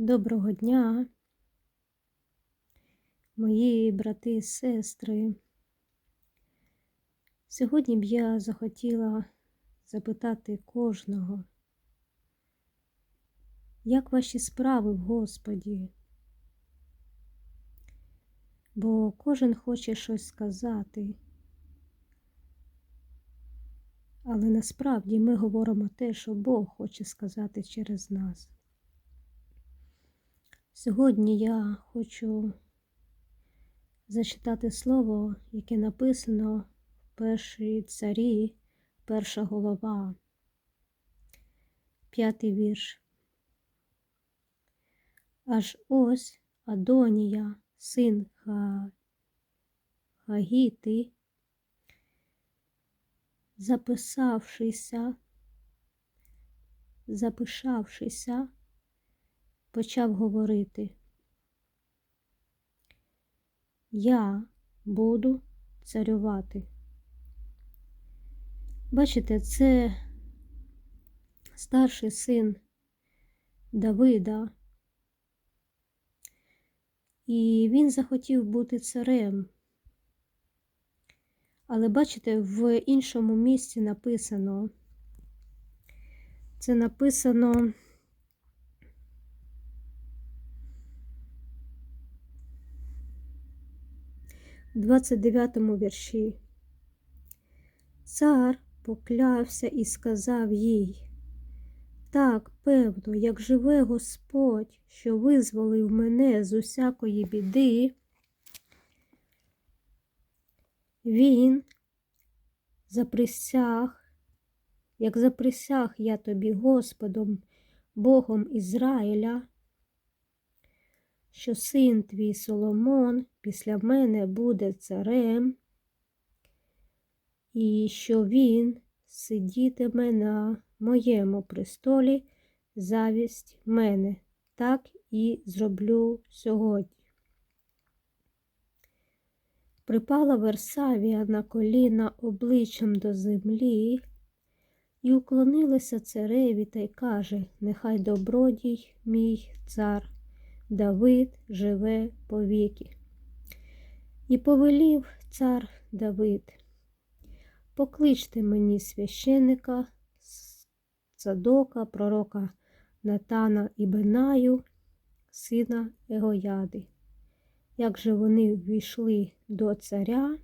Доброго дня, мої брати і сестри. Сьогодні б я захотіла запитати кожного, як ваші справи в Господі? Бо кожен хоче щось сказати. Але насправді ми говоримо те, що Бог хоче сказати через нас. Сьогодні я хочу зачитати слово, яке написано в першій царі, перша голова, п'ятий вірш. Аж ось Адонія, син Хагіти, записавшися, запишавшися, почав говорити. Я буду царювати. Бачите, це старший син Давида, і він захотів бути царем. Але бачите, в іншому місці написано, це написано. 29 вірші. Цар поклявся і сказав їй, так, певно, як живе Господь, що визволив мене з усякої біди, він заприсяг, як заприсяг я тобі Господом, Богом Ізраїля, що син твій Соломон після мене буде царем, і що він сидітиме на моєму престолі завість мене, так і зроблю сьогодні. Припала Версавія на коліна обличчям до землі і уклонилася цареві та й каже Нехай добродій мій цар, Давид живе повіки. І повелів цар Давид, покличте мені священика, Садока, пророка Натана і Бенаю, сина Егояди. Як же вони ввійшли до царя,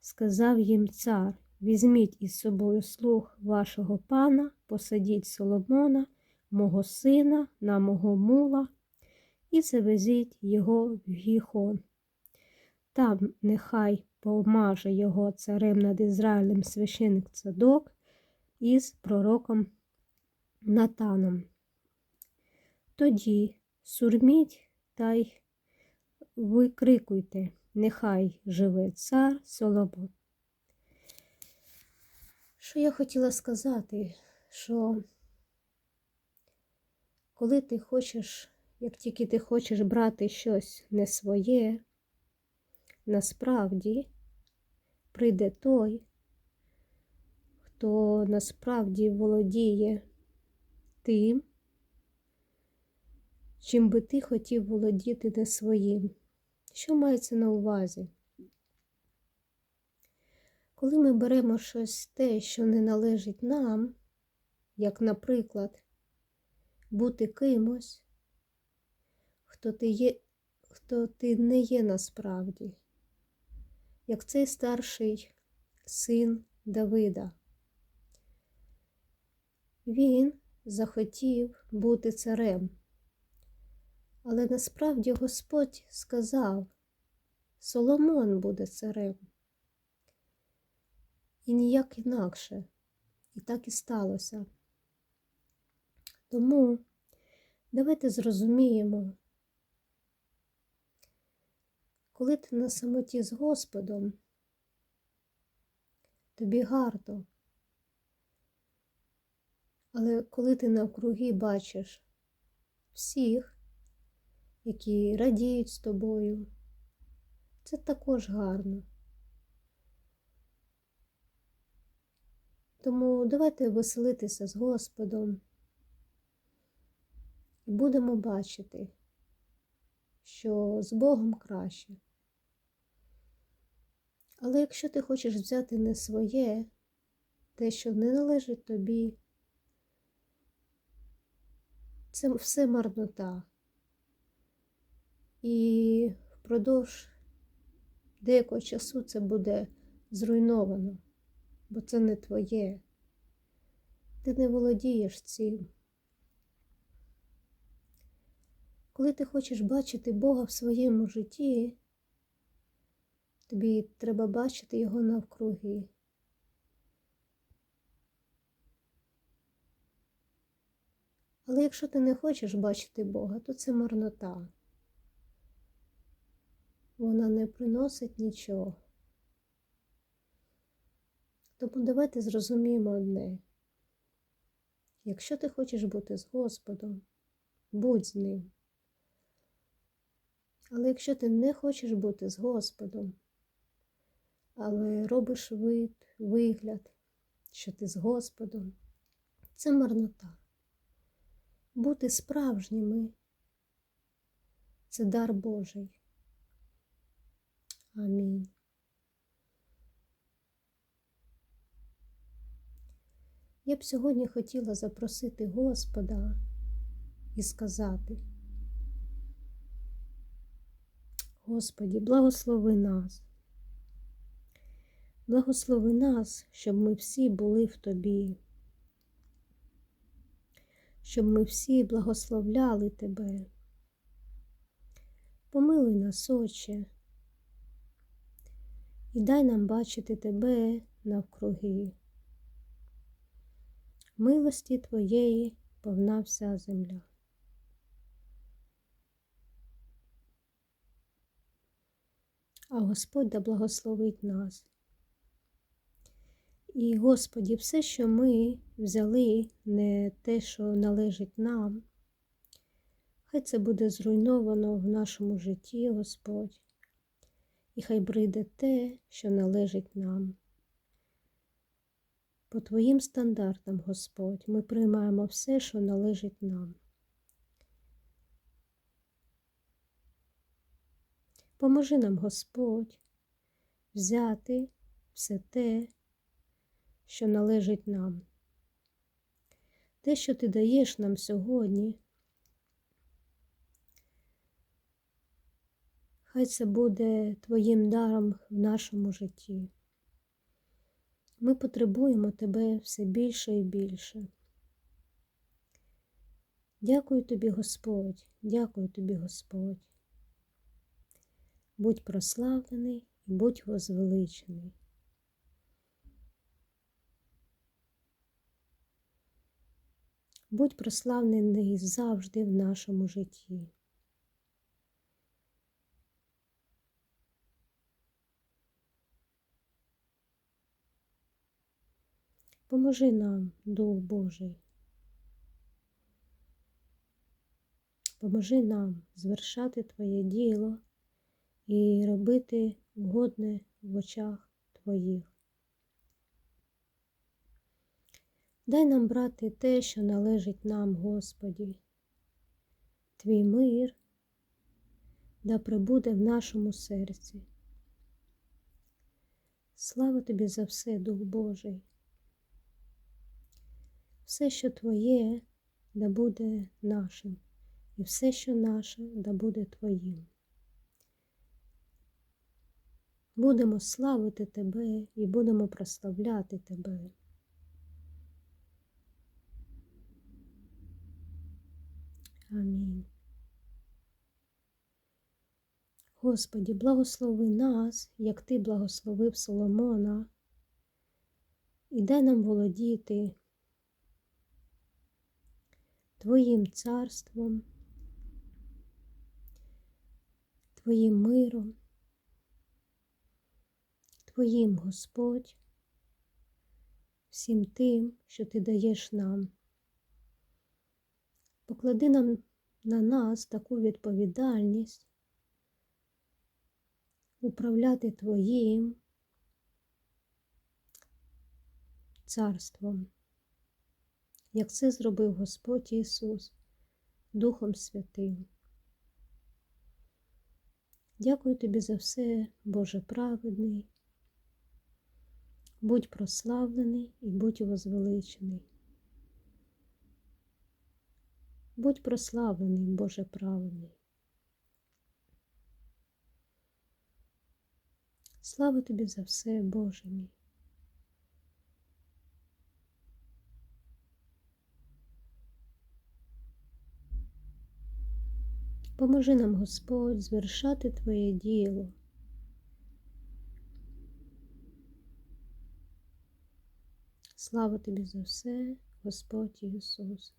сказав їм цар, візьміть із собою слуг вашого пана, посадіть Соломона, мого сина, на мого мула, і завезіть його в гіхон. Там нехай помаже його царем над Ізраїлем священик Цадок із пророком Натаном. Тоді сурміть та й викрикуйте, нехай живе цар Соломон. Що я хотіла сказати, що коли ти хочеш, як тільки ти хочеш брати щось не своє, насправді прийде той, хто насправді володіє тим, чим би ти хотів володіти не своїм. Що мається на увазі? Коли ми беремо щось те, що не належить нам, як, наприклад, бути кимось, хто ти є, хто ти не є насправді, як цей старший син Давида, він захотів бути царем. Але насправді Господь сказав, Соломон буде царем. І ніяк інакше. І так і сталося. Тому давайте зрозуміємо, коли ти на самоті з Господом, тобі гарно. Але коли ти навкруги бачиш всіх, які радіють з тобою, це також гарно. Тому давайте веселитися з Господом І будемо бачити, що з Богом краще. Але якщо ти хочеш взяти не своє, те, що не належить тобі, це все марнота. І впродовж деякого часу це буде зруйновано, бо це не твоє. Ти не володієш цим. Коли ти хочеш бачити Бога в своєму житті, тобі треба бачити Його навкруги. Але якщо ти не хочеш бачити Бога, то це марнота. Вона не приносить нічого. Тому давайте зрозуміємо одне. Якщо ти хочеш бути з Господом, будь з ним. Але якщо ти не хочеш бути з Господом, але робиш вид, вигляд, що ти з Господом, це марнота. Бути справжніми це дар Божий. Амінь. Я б сьогодні хотіла запросити Господа і сказати, Господі, благослови нас, благослови нас, щоб ми всі були в Тобі, щоб ми всі благословляли Тебе. Помилуй нас, Отче, і дай нам бачити Тебе навкруги. Милості Твоєї повна вся земля. А Господь да благословить нас. І, Господі, все, що ми взяли, не те, що належить нам, хай це буде зруйновано в нашому житті, Господь, і хай прийде те, що належить нам. По Твоїм стандартам, Господь, ми приймаємо все, що належить нам. Поможи нам, Господь, взяти все те, що належить нам. Те, що ти даєш нам сьогодні, хай це буде Твоїм даром в нашому житті. Ми потребуємо Тебе все більше і більше. Дякую тобі, Господь, дякую тобі, Господь. Будь прославлений і будь возвеличений. Будь прославлений завжди в нашому житті. Поможи нам, Дух Божий. Поможи нам звершати Твоє діло і робити угодне в очах Твоїх. Дай нам брати те, що належить нам, Господі, Твій мир, да прибуде в нашому серці. Слава тобі за все, Дух Божий. Все, що Твоє, да буде нашим, і все, що наше, да буде Твоїм. Будемо славити Тебе і будемо прославляти Тебе. Амінь. Господі, благослови нас, як Ти благословив Соломона, і дай нам володіти Твоїм царством, Твоїм миром, Твоїм Господь, всім тим, що Ти даєш нам. Поклади нам на нас таку відповідальність управляти Твоїм царством, як це зробив Господь Ісус Духом Святим. Дякую тобі за все, Боже праведний. Будь прославлений і будь возвеличений. Будь прославлений, Боже праведний. Слава тобі за все, Боже мій. Поможи нам, Господь, звершати Твоє діло. Слава тобі за все, Господь Ісус.